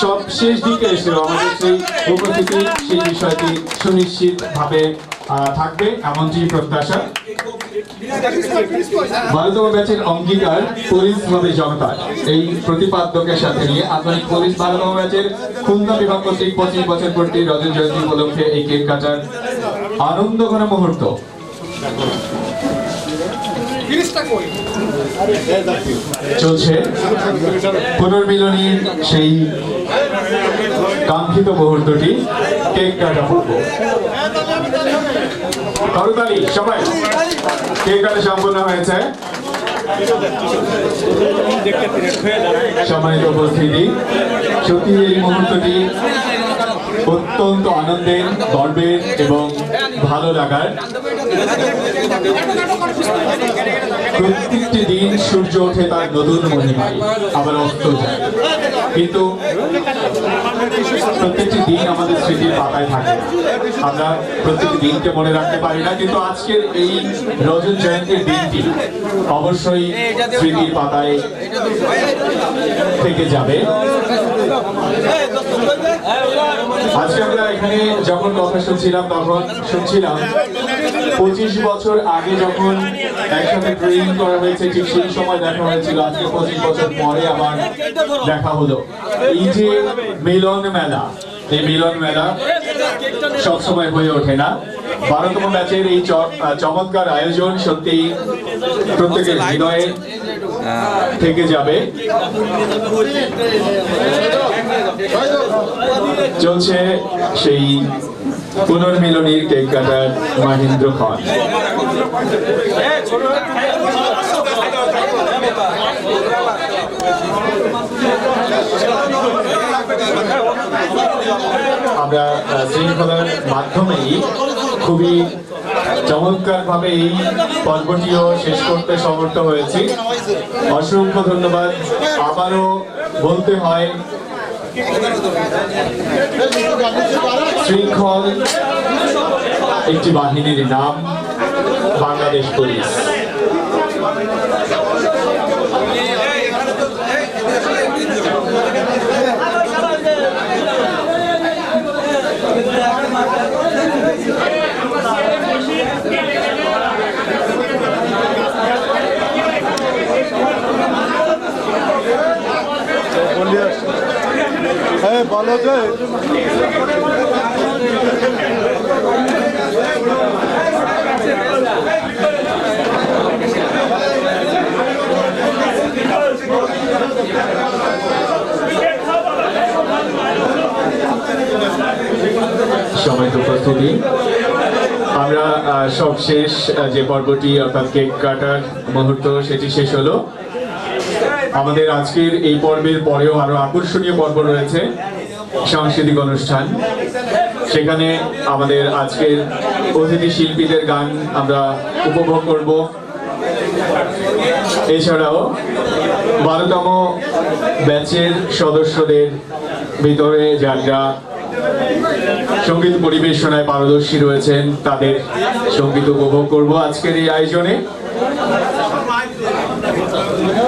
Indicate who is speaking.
Speaker 1: সব শেষ দিকে এসে আমাদের সেই উপস্থিতি, সেই বিষয়টি সুনিশ্চিত ভাবে থাকবে এমনটি প্রত্যাশা। ভারতীয় ব্যাচের অঙ্গীকার পুলিশ হবে জনতা, এই প্রতিপাদ্যকের সাথে নিয়ে আধুনিক পুলিশ বারোতম ব্যাচের খুলনা বিভাগ কর্তৃক পঁচিশ বছর পূর্তি রজত জয়ন্তী উপলক্ষে এই কেক কাটার আনন্দ ঘন মুহূর্ত। চলছে। পুনর্মিলনীর সেই কাঙ্ক্ষিত মুহূর্তটি কেক কাটা পূর্ব। করতালি সবাই, কেক কাটা সম্পূর্ণ হয়েছে। সম্মানিত উপস্থিতি। সত্যি, এই মুহূর্তটি অত্যন্ত আনন্দের, গর্বের এবং ভালো লাগার প্রত্যেকটি দিন সূর্য ওঠে তার নতুন মহিমায়, আবার অস্ত যায়। কিন্তু প্রত্যেকটি দিন আমাদের স্মৃতির পাতায় থাকে। আমরা প্রত্যেকটি দিনকে মনে রাখতে পারি না, কিন্তু আজকের এই রজত জয়ন্তীর দিনটি অবশ্যই স্মৃতির পাতায় থেকে যাবে। আজকে আমরা এখানে যখন কথা শুনছিলাম, তখন শুনছিলাম, পঁচিশ বছর আগে যখন একসাথে ট্রেনিং করা হয়েছে, ঠিক সেই সময় দেখা হয়েছিল, আজকে পঁচিশ বছর পরে আবার দেখা হলো। এই যে মিলন মেলা, এই মিলন মেলা সবসময় হয়ে ওঠে না। বারোতম ব্যাচের এই চমৎকার আয়োজন সত্যি প্রত্যেকের হৃদয়ে। থেকে যাবে। চলছে সেই পুনর্মিলনীর কেক কাটার মাহেন্দ্র খন। আমরা শৃঙ্খলার মাধ্যমেই খুবই চমৎকার ভাবে এই পর্বটিও শেষ করতে সমর্থ হয়েছি। অসংখ্য ধন্যবাদ। আবারও বলতে হয়, শৃঙ্খল একটি বাহিনীর নাম, বাংলাদেশ পুলিশ
Speaker 2: হ্যাঁ বলো যে।
Speaker 1: সময় উপস্থিতি। আমরা আহ, সব শেষ আহ, যে পর্বটি অর্থাৎ কেক কাটার মুহূর্ত সেটি শেষ হলো। আমাদের আজকের এই পর্বের পরেও আরও আকর্ষণীয় পর্ব রয়েছে, সাংস্কৃতিক অনুষ্ঠান। সেখানে আমাদের আজকের অতিথি শিল্পীদের গান আমরা উপভোগ করব। এছাড়াও বারোতম ব্যাচের সদস্যদের ভিতরে যারা সংগীত পরিবেশনায় পারদর্শী রয়েছেন, তাদের সংগীত উপভোগ করব আজকের এই আয়োজনে। Ya.